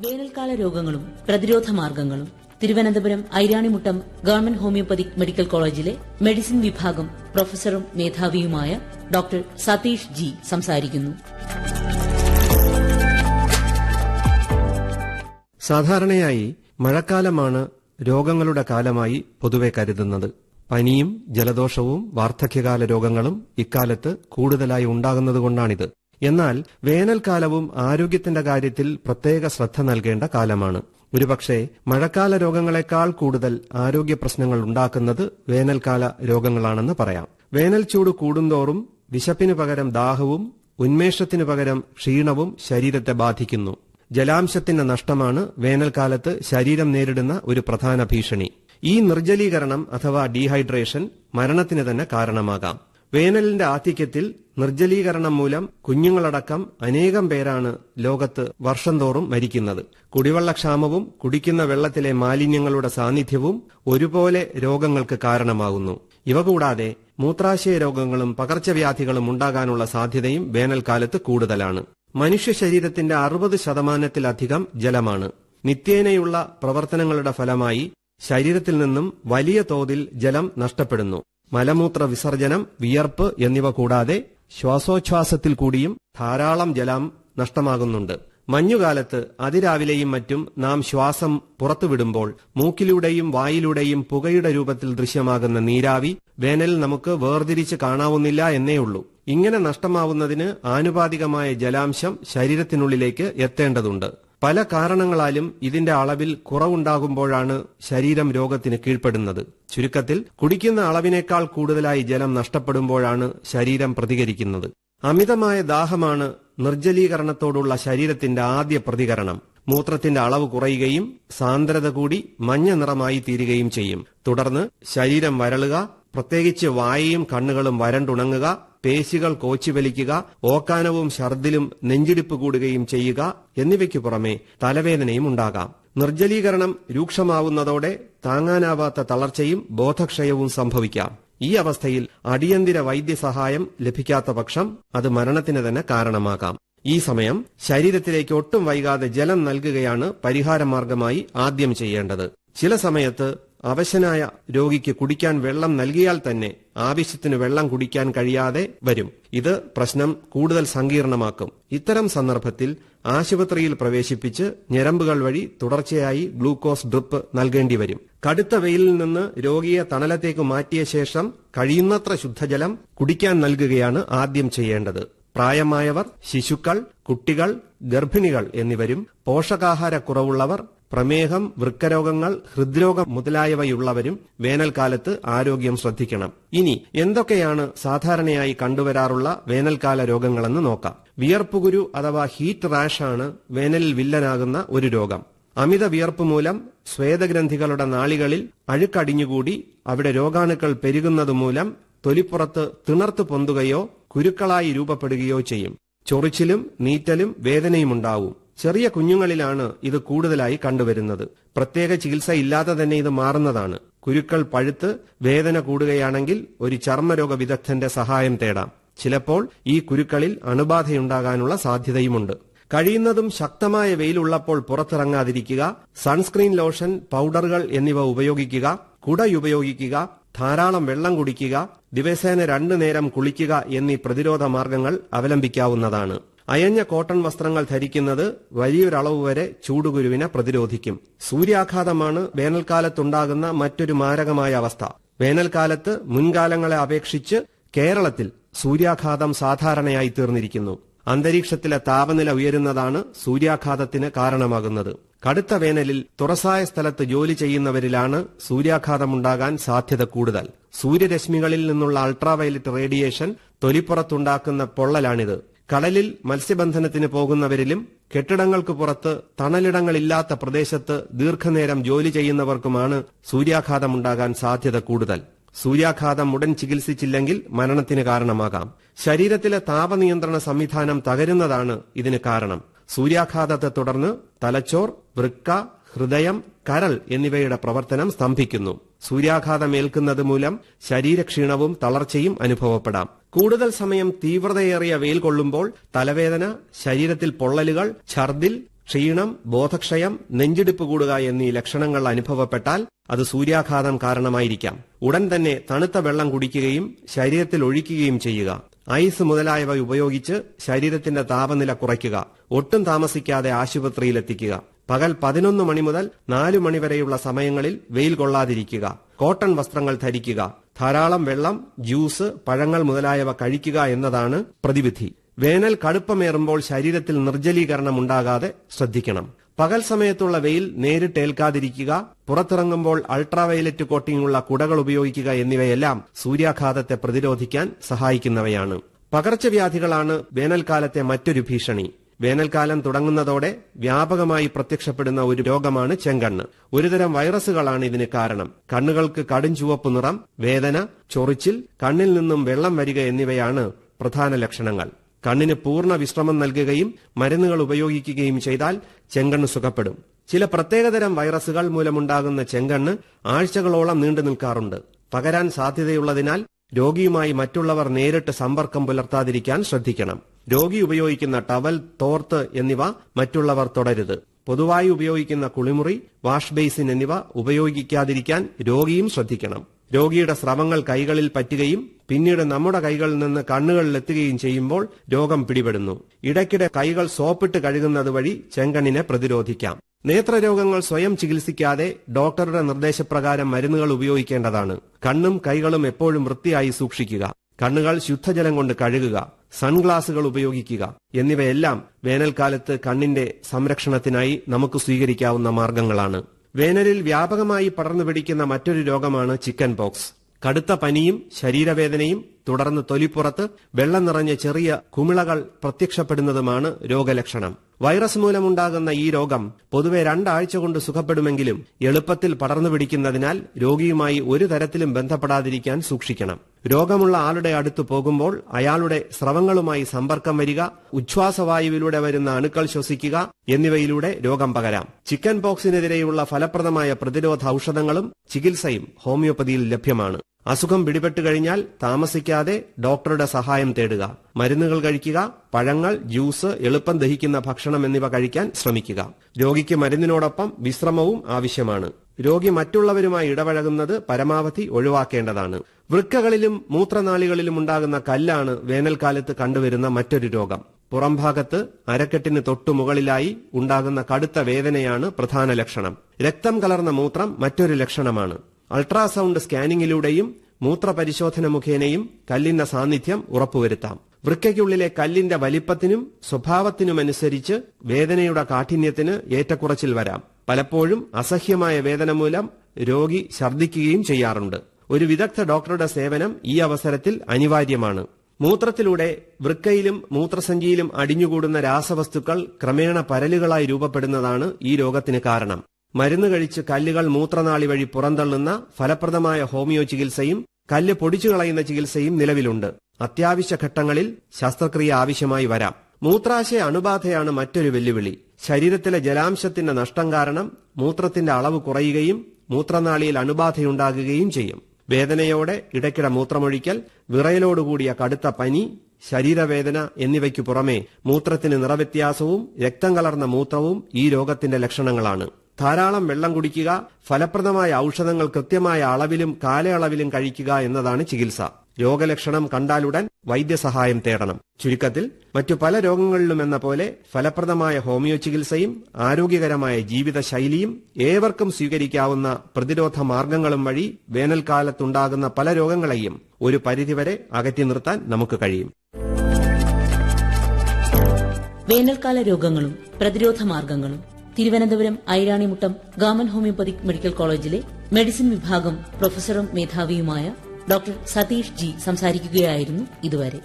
വേനൽക്കാല രോഗങ്ങളും പ്രതിരോധ മാർഗങ്ങളും Thiruvananthapuram Airanimuttam government homeopathic medical കോളേജിലെ മെഡിസിൻ വിഭാഗം പ്രൊഫസറും മേധാവിയുമായ ഡോക്ടർ സതീഷ് ജി സംസാരിക്കുന്നു. സാധാരണയായി മഴക്കാലമാണ് രോഗങ്ങളുടെ കാലമായി പൊതുവെ കരുതുന്നത്. പനിയും ജലദോഷവും വാർദ്ധക്യകാല രോഗങ്ങളും ഇക്കാലത്ത് കൂടുതലായി ഉണ്ടാകുന്നതുകൊണ്ടാണിത്. എന്നാൽ വേനൽക്കാലവും ആരോഗ്യത്തിന്റെ കാര്യത്തിൽ പ്രത്യേക ശ്രദ്ധ നൽകേണ്ട കാലമാണ്. ഒരുപക്ഷെ മഴക്കാല രോഗങ്ങളെക്കാൾ കൂടുതൽ ആരോഗ്യ പ്രശ്നങ്ങൾ ഉണ്ടാക്കുന്നത് വേനൽക്കാല രോഗങ്ങളാണെന്ന് പറയാം. വേനൽ ചൂട് കൂടുന്തോറും വിശപ്പിനു പകരം ദാഹവും ഉന്മേഷത്തിനു പകരം ക്ഷീണവും ശരീരത്തെ ബാധിക്കുന്നു. ജലാംശത്തിന്റെ നഷ്ടമാണ് വേനൽക്കാലത്ത് ശരീരം നേരിടുന്ന ഒരു പ്രധാന ഭീഷണി. ഈ നിർജലീകരണം അഥവാ ഡീഹൈഡ്രേഷൻ മരണത്തിന് തന്നെ കാരണമാകാം. വേനലിന്റെ ആധിക്യത്തിൽ നിർജലീകരണം മൂലം കുഞ്ഞുങ്ങളടക്കം അനേകം പേരാണ് ലോകത്ത് വർഷം തോറും മരിക്കുന്നത്. കുടിവെള്ളക്ഷാമവും കുടിക്കുന്ന വെള്ളത്തിലെ മാലിന്യങ്ങളുടെ സാന്നിധ്യവും ഒരുപോലെ രോഗങ്ങൾക്ക് കാരണമാകുന്നു. ഇവ കൂടാതെ മൂത്രാശയ രോഗങ്ങളും പകർച്ചവ്യാധികളും ഉണ്ടാകാനുള്ള സാധ്യതയും വേനൽക്കാലത്ത് കൂടുതലാണ്. മനുഷ്യ ശരീരത്തിന്റെ അറുപത് ശതമാനത്തിലധികം ജലമാണ്. നിത്യേനയുള്ള പ്രവർത്തനങ്ങളുടെ ഫലമായി ശരീരത്തിൽ നിന്നും വലിയ തോതിൽ ജലം നഷ്ടപ്പെടുന്നു. മലമൂത്ര വിസർജനം വിയർപ്പ് എന്നിവ കൂടാതെ ശ്വാസോച്ഛ്വാസത്തിൽ കൂടിയും ധാരാളം ജലം നഷ്ടമാകുന്നുണ്ട്. മഞ്ഞുകാലത്ത് അതിരാവിലെയും മറ്റും നാം ശ്വാസം പുറത്തുവിടുമ്പോൾ മൂക്കിലൂടെയും വായിലൂടെയും പുകയുടെ രൂപത്തിൽ ദൃശ്യമാകുന്ന നീരാവി വേനൽ നമുക്ക് വേർതിരിച്ച് കാണാവുന്നില്ല എന്നേയുള്ളൂ ഇങ്ങനെ നഷ്ടമാവുന്നതിന് ആനുപാതികമായ ജലാംശം ശരീരത്തിനുള്ളിലേക്ക് എത്തേണ്ടതുണ്ട്. പല കാരണങ്ങളാലും ഇതിന്റെ അളവിൽ കുറവുണ്ടാകുമ്പോഴാണ് ശരീരം രോഗത്തിന് കീഴ്പ്പെടുന്നത്. ചുരുക്കത്തിൽ കുടിക്കുന്ന അളവിനേക്കാൾ കൂടുതലായി ജലം നഷ്ടപ്പെടുമ്പോഴാണ് ശരീരം പ്രതികരിക്കുന്നത്. അമിതമായ ദാഹമാണ് നിർജലീകരണത്തോടുള്ള ശരീരത്തിന്റെ ആദ്യ പ്രതികരണം. മൂത്രത്തിന്റെ അളവ് കുറയുകയും സാന്ദ്രത കൂടി മഞ്ഞ നിറമായി തീരുകയും ചെയ്യും. തുടർന്ന് ശരീരം വരളുക പ്രത്യേകിച്ച് വായയും കണ്ണുകളും വരണ്ടുണങ്ങുക പേശികൾ കോച്ചിവലിക്കുക ഓക്കാനവും ഛർദിലും നെഞ്ചിടിപ്പ് കൂടുകയും ചെയ്യുക എന്നിവയ്ക്കു പുറമെ തലവേദനയും ഉണ്ടാകാം. നിർജലീകരണം രൂക്ഷമാവുന്നതോടെ താങ്ങാനാവാത്ത തളർച്ചയും ബോധക്ഷയവും സംഭവിക്കാം. ഈ അവസ്ഥയിൽ അടിയന്തര വൈദ്യസഹായം ലഭിക്കാത്ത പക്ഷം അത് മരണത്തിന് തന്നെ കാരണമാകാം. ഈ സമയം ശരീരത്തിലേക്ക് ഒട്ടും വൈകാതെ ജലം നൽകുകയാണ് പരിഹാരമാർഗമായി ആദ്യം ചെയ്യേണ്ടത്. ചില സമയത്ത് അവശനായ രോഗിക്ക് കുടിക്കാൻ വെള്ളം നൽകിയാൽ തന്നെ ആവശ്യത്തിന് വെള്ളം കുടിക്കാൻ കഴിയാതെ വരും. ഇത് പ്രശ്നം കൂടുതൽ സങ്കീർണമാക്കും. ഇത്തരം സന്ദർഭത്തിൽ ആശുപത്രിയിൽ പ്രവേശിപ്പിച്ച് ഞരമ്പുകൾ വഴി തുടർച്ചയായി ഗ്ലൂക്കോസ് ഡ്രിപ്പ് നൽകേണ്ടി വരും. കടുത്ത വെയിലിൽ നിന്ന് രോഗിയെ തണലത്തേക്ക് മാറ്റിയ ശേഷം കഴിയുന്നത്ര ശുദ്ധജലം കുടിക്കാൻ നൽകുകയാണ് ആദ്യം ചെയ്യേണ്ടത്. പ്രായമായവർ ശിശുക്കൾ കുട്ടികൾ ഗർഭിണികൾ എന്നിവരും പോഷകാഹാരക്കുറവുള്ളവർ പ്രമേഹം വൃക്കരോഗങ്ങൾ ഹൃദ്രോഗം മുതലായവയുള്ളവരും വേനൽക്കാലത്ത് ആരോഗ്യം ശ്രദ്ധിക്കണം. ഇനി എന്തൊക്കെയാണ് സാധാരണയായി കണ്ടുവരാറുള്ള വേനൽക്കാല രോഗങ്ങളെന്ന് നോക്കാം. വിയർപ്പുകുരു അഥവാ ഹീറ്റ് റാഷാണ് വേനലിൽ വില്ലനാകുന്ന ഒരു രോഗം. അമിത വിയർപ്പ് മൂലം സ്വേദഗ്രന്ഥികളുടെ നാളികളിൽ അഴുക്കടിഞ്ഞുകൂടി അവിടെ രോഗാണുക്കൾ പെരുകുന്നതുമൂലം തൊലിപ്പുറത്ത് തിണർത്ത് പൊന്തുകയോ കുരുക്കളായി രൂപപ്പെടുകയോ ചെയ്യും. ചൊറിച്ചിലും നീറ്റലും വേദനയുമുണ്ടാവും. ചെറിയ കുഞ്ഞുങ്ങളിലാണ് ഇത് കൂടുതലായി കണ്ടുവരുന്നത്. പ്രത്യേക ചികിത്സ ഇല്ലാതെ തന്നെ ഇത് മാറുന്നതാണ്. കുരുക്കൾ പഴുത്ത് വേദന കൂടുകയാണെങ്കിൽ ഒരു ചർമ്മരോഗ വിദഗ്ധന്റെ സഹായം തേടാം. ചിലപ്പോൾ ഈ കുരുക്കളിൽ അണുബാധയുണ്ടാകാനുള്ള സാധ്യതയുമുണ്ട്. കഴിയുന്നതും ശക്തമായ വെയിലുള്ളപ്പോൾ പുറത്തിറങ്ങാതിരിക്കുക സൺസ്ക്രീൻ ലോഷൻ പൗഡറുകൾ എന്നിവ ഉപയോഗിക്കുക കുടയുപയോഗിക്കുക ധാരാളം വെള്ളം കുടിക്കുക ദിവസേന രണ്ടു നേരം കുളിക്കുക എന്നീ പ്രതിരോധ മാർഗങ്ങൾ അവലംബിക്കാവുന്നതാണ്. അയഞ്ഞ കോട്ടൺ വസ്ത്രങ്ങൾ ധരിക്കുന്നത് വലിയൊരളവ് വരെ ചൂടുകുരുവിനെ പ്രതിരോധിക്കും. സൂര്യാഘാതമാണ് വേനൽക്കാലത്തുണ്ടാകുന്ന മറ്റൊരു മാരകമായ അവസ്ഥ. വേനൽക്കാലത്ത് മുൻകാലങ്ങളെ അപേക്ഷിച്ച് കേരളത്തിൽ സൂര്യാഘാതം സാധാരണയായി തീർന്നിരിക്കുന്നു. അന്തരീക്ഷത്തിലെ താപനില ഉയരുന്നതാണ് സൂര്യാഘാതത്തിന് കാരണമാകുന്നത്. കടുത്ത വേനലിൽ തുറസായ സ്ഥലത്ത് ജോലി ചെയ്യുന്നവരിലാണ് സൂര്യാഘാതമുണ്ടാകാൻ സാധ്യത കൂടുതൽ. സൂര്യരശ്മികളിൽ നിന്നുള്ള അൾട്രാവയലറ്റ് റേഡിയേഷൻ തൊലിപ്പുറത്തുണ്ടാക്കുന്ന പൊള്ളലാണിത്. കടലിൽ മത്സ്യബന്ധനത്തിന് പോകുന്നവരിലും കെട്ടിടങ്ങൾക്ക് പുറത്ത് തണലിടങ്ങളില്ലാത്ത പ്രദേശത്ത് ദീർഘനേരം ജോലി ചെയ്യുന്നവർക്കുമാണ് സൂര്യാഘാതമുണ്ടാകാൻ സാധ്യത കൂടുതൽ. സൂര്യാഘാതം ഉടൻ ചികിത്സിച്ചില്ലെങ്കിൽ മരണത്തിന് കാരണമാകാം. ശരീരത്തിലെ താപനിയന്ത്രണ സംവിധാനം തകരുന്നതാണ് ഇതിന് കാരണം. സൂര്യാഘാതത്തെ തുടർന്ന് തലച്ചോർ വൃക്ക ഹൃദയം കരൾ എന്നിവയുടെ പ്രവർത്തനം സ്തംഭിക്കുന്നു. സൂര്യാഘാതമേൽക്കുന്നത് മൂലം ശരീരക്ഷീണവും തളർച്ചയും അനുഭവപ്പെടാം. കൂടുതൽ സമയം തീവ്രതയേറിയ വെയിൽ കൊള്ളുമ്പോൾ തലവേദന ശരീരത്തിൽ പൊള്ളലുകൾ ഛർദിൽ ക്ഷീണം ബോധക്ഷയം നെഞ്ചിടിപ്പ് കൂടുക എന്നീ ലക്ഷണങ്ങൾ അനുഭവപ്പെട്ടാൽ അത് സൂര്യാഘാതം കാരണമായിരിക്കാം. ഉടൻ തന്നെ തണുത്ത വെള്ളം കുടിക്കുകയും ശരീരത്തിൽ ഒഴിക്കുകയും ചെയ്യുക. ഐസ് മുതലായവ ഉപയോഗിച്ച് ശരീരത്തിന്റെ താപനില കുറയ്ക്കുക. ഒട്ടും താമസിക്കാതെ ആശുപത്രിയിലെത്തിക്കുക. പകൽ പതിനൊന്ന് മണി മുതൽ നാലു മണിവരെയുള്ള സമയങ്ങളിൽ വെയിൽ കൊള്ളാതിരിക്കുക കോട്ടൺ വസ്ത്രങ്ങൾ ധരിക്കുക ധാരാളം വെള്ളം ജ്യൂസ് പഴങ്ങൾ മുതലായവ കഴിക്കുക എന്നതാണ് പ്രതിവിധി. വേനൽ കടുപ്പമേറുമ്പോൾ ശരീരത്തിൽ നിർജലീകരണം ഉണ്ടാകാതെ ശ്രദ്ധിക്കണം. പകൽ സമയത്തുള്ള വെയിൽ നേരിട്ടേൽക്കാതിരിക്കുക പുറത്തിറങ്ങുമ്പോൾ അൾട്രാവയലറ്റ് കോട്ടിംഗുള്ള കുടകൾ ഉപയോഗിക്കുക എന്നിവയെല്ലാം സൂര്യാഘാതത്തെ പ്രതിരോധിക്കാൻ സഹായിക്കുന്നവയാണ്. പകർച്ചവ്യാധികളാണ് വേനൽക്കാലത്തെ മറ്റൊരു ഭീഷണി. വേനൽക്കാലം തുടങ്ങുന്നതോടെ വ്യാപകമായി പ്രത്യക്ഷപ്പെടുന്ന ഒരു രോഗമാണ് ചെങ്കണ്ണ്. ഒരുതരം വൈറസുകളാണ് ഇതിന് കാരണം. കണ്ണുകൾക്ക് കടും ചുവപ്പ് നിറം വേദന ചൊറിച്ചിൽ കണ്ണിൽ നിന്നും വെള്ളം വരിക എന്നിവയാണ് പ്രധാന ലക്ഷണങ്ങൾ. കണ്ണിന് പൂർണ വിശ്രമം നൽകുകയും മരുന്നുകൾ ഉപയോഗിക്കുകയും ചെയ്താൽ ചെങ്കണ്ണ് സുഖപ്പെടും. ചില പ്രത്യേകതരം വൈറസുകൾ മൂലമുണ്ടാകുന്ന ചെങ്കണ്ണ് ആഴ്ചകളോളം നീണ്ടു നിൽക്കാറുണ്ട് പകരാൻ സാധ്യതയുള്ളതിനാൽ രോഗിയുമായി മറ്റുള്ളവർ നേരിട്ട് സമ്പർക്കം പുലർത്താതിരിക്കാൻ ശ്രദ്ധിക്കണം. രോഗി ഉപയോഗിക്കുന്ന ടവൽ തോർത്ത് എന്നിവ മറ്റുള്ളവർ തുടരുത്. പൊതുവായി ഉപയോഗിക്കുന്ന കുളിമുറി വാഷ് ബേസിൻ എന്നിവ ഉപയോഗിക്കാതിരിക്കാൻ രോഗിയും ശ്രദ്ധിക്കണം. രോഗിയുടെ സ്രവങ്ങൾ കൈകളിൽ പറ്റുകയും പിന്നീട് നമ്മുടെ കൈകളിൽ നിന്ന് കണ്ണുകളിലെത്തുകയും ചെയ്യുമ്പോൾ രോഗം പിടിപെടുന്നു. ഇടയ്ക്കിടെ കൈകൾ സോപ്പിട്ട് കഴുകുന്നത് വഴി ചെങ്കണ്ണിനെ പ്രതിരോധിക്കാം. നേത്രരോഗങ്ങൾ സ്വയം ചികിത്സിക്കാതെ ഡോക്ടറുടെ നിർദ്ദേശപ്രകാരം മരുന്നുകൾ ഉപയോഗിക്കേണ്ടതാണ്. കണ്ണും കൈകളും എപ്പോഴും വൃത്തിയായി സൂക്ഷിക്കുക. കണ്ണുകൾ ശുദ്ധജലം കൊണ്ട് കഴുകുക. സൺഗ്ലാസുകൾ ഉപയോഗിക്കുക. എന്നിവയെല്ലാം വേനൽക്കാലത്ത് കണ്ണിന്റെ സംരക്ഷണത്തിനായി നമുക്ക് സ്വീകരിക്കാവുന്ന മാർഗങ്ങളാണ്. വേനലിൽ വ്യാപകമായി പടർന്നു പിടിക്കുന്ന മറ്റൊരു രോഗമാണ് ചിക്കൻ പോക്സ്. കടുത്ത പനിയും ശരീരവേദനയും തുടർന്ന് തൊലിപ്പുറത്ത് വെള്ളം നിറഞ്ഞ ചെറിയ കുമിളകൾ പ്രത്യക്ഷപ്പെടുന്നതുമാണ് രോഗലക്ഷണം. വൈറസ് മൂലമുണ്ടാകുന്ന ഈ രോഗം പൊതുവെ രണ്ടാഴ്ച കൊണ്ട് സുഖപ്പെടുമെങ്കിലും എളുപ്പത്തിൽ പടർന്നു പിടിക്കുന്നതിനാൽ രോഗിയുമായി ഒരു തരത്തിലും ബന്ധപ്പെടാതിരിക്കാൻ സൂക്ഷിക്കണം. രോഗമുള്ള ആളുടെ അടുത്ത് പോകുമ്പോൾ അയാളുടെ സ്രവങ്ങളുമായി സമ്പർക്കം വരിക ഉച്ഛ്വാസവായുവിലൂടെ വരുന്ന അണുക്കൾ ശ്വസിക്കുക എന്നിവയിലൂടെ രോഗം പകരാം. ചിക്കൻ പോക്സിനെതിരെയുള്ള ഫലപ്രദമായ പ്രതിരോധ ഔഷധങ്ങളും ചികിത്സയും ഹോമിയോപ്പതിയിൽ ലഭ്യമാണ്. അസുഖം പിടിപെട്ടു കഴിഞ്ഞാൽ താമസിക്കാതെ ഡോക്ടറുടെ സഹായം തേടുക മരുന്നുകൾ കഴിക്കുക പഴങ്ങൾ ജ്യൂസ് എളുപ്പം ദഹിക്കുന്ന ഭക്ഷണം എന്നിവ കഴിക്കാൻ ശ്രമിക്കുക. രോഗിക്ക് മരുന്നിനോടൊപ്പം വിശ്രമവും ആവശ്യമാണ്. രോഗി മറ്റുള്ളവരുമായി ഇടപഴകുന്നത് പരമാവധി ഒഴിവാക്കേണ്ടതാണ്. വൃക്കകളിലും മൂത്രനാളികളിലും ഉണ്ടാകുന്ന കല്ലാണ് വേനൽക്കാലത്ത് കണ്ടുവരുന്ന മറ്റൊരു രോഗം. പുറംഭാഗത്ത് അരക്കെട്ടിന് തൊട്ടു മുകളിലായി ഉണ്ടാകുന്ന കടുത്ത വേദനയാണ് പ്രധാന ലക്ഷണം. രക്തം കലർന്ന മൂത്രം മറ്റൊരു ലക്ഷണമാണ്. അൾട്രാസൗണ്ട് സ്കാനിങ്ങിലൂടെയും മൂത്രപരിശോധന മുഖേനയും കല്ലിന്റെ സാന്നിധ്യം ഉറപ്പുവരുത്താം. വൃക്കയ്ക്കുള്ളിലെ കല്ലിന്റെ വലിപ്പത്തിനും സ്വഭാവത്തിനുമനുസരിച്ച് വേദനയുടെ കാഠിന്യത്തിന് ഏറ്റക്കുറച്ചിൽ വരാം. പലപ്പോഴും അസഹ്യമായ വേദന മൂലം രോഗി ഛർദ്ദിക്കുകയും ചെയ്യാറുണ്ട്. ഒരു വിദഗ്ധ ഡോക്ടറുടെ സേവനം ഈ അവസരത്തിൽ അനിവാര്യമാണ്. മൂത്രത്തിലൂടെ വൃക്കയിലും മൂത്രസഞ്ചിയിലും അടിഞ്ഞുകൂടുന്ന രാസവസ്തുക്കൾ ക്രമേണ പരലുകളായി രൂപപ്പെടുന്നതാണ് ഈ രോഗത്തിന് കാരണം. മരുന്ന് കഴിച്ച് കല്ലുകൾ മൂത്രനാളി വഴി പുറന്തള്ളുന്ന ഫലപ്രദമായ ഹോമിയോ ചികിത്സയും കല്ല് പൊടിച്ചു കളയുന്ന ചികിത്സയും നിലവിലുണ്ട്. അത്യാവശ്യ ഘട്ടങ്ങളിൽ ശസ്ത്രക്രിയ ആവശ്യമായി വരാം. മൂത്രാശയ അണുബാധയാണ് മറ്റൊരു വെല്ലുവിളി. ശരീരത്തിലെ ജലാംശത്തിന്റെ നഷ്ടം കാരണം മൂത്രത്തിന്റെ അളവ് കുറയുകയും മൂത്രനാളിയിൽ അണുബാധയുണ്ടാകുകയും ചെയ്യും. വേദനയോടെ ഇടയ്ക്കിടെ മൂത്രമൊഴിക്കൽ വിറയലോടുകൂടിയ കടുത്ത പനി ശരീരവേദന എന്നിവയ്ക്കു പുറമെ മൂത്രത്തിന് നിറവ്യത്യാസവും രക്തം കലർന്ന മൂത്രവും ഈ രോഗത്തിന്റെ ലക്ഷണങ്ങളാണ്. ധാരാളം വെള്ളം കുടിക്കുക ഫലപ്രദമായ ഔഷധങ്ങൾ കൃത്യമായ അളവിലും കാലയളവിലും കഴിക്കുക എന്നതാണ് ചികിത്സ. രോഗലക്ഷണം കണ്ടാലുടൻ വൈദ്യസഹായം തേടണം. ചുരുക്കത്തിൽ മറ്റു പല രോഗങ്ങളിലും എന്ന പോലെ ഫലപ്രദമായ ഹോമിയോ ചികിത്സയും ആരോഗ്യകരമായ ജീവിതശൈലിയും ഏവർക്കും സ്വീകരിക്കാവുന്ന പ്രതിരോധ മാർഗങ്ങളും വഴി വേനൽക്കാലത്തുണ്ടാകുന്ന പല രോഗങ്ങളെയും ഒരു പരിധിവരെ അകറ്റി നിർത്താൻ നമുക്ക് കഴിയും. വേനൽക്കാല രോഗങ്ങളും പ്രതിരോധ മാർഗങ്ങളും Thiruvananthapuram Airanimuttam government homeopathy medical കോളേജിലെ മെഡിസിൻ വിഭാഗം പ്രൊഫസറും മേധാവിയുമായ ഡോക്ടർ സതീഷ് ജി സംസാരിക്കുകയായിരുന്നു ഇതുവരെ.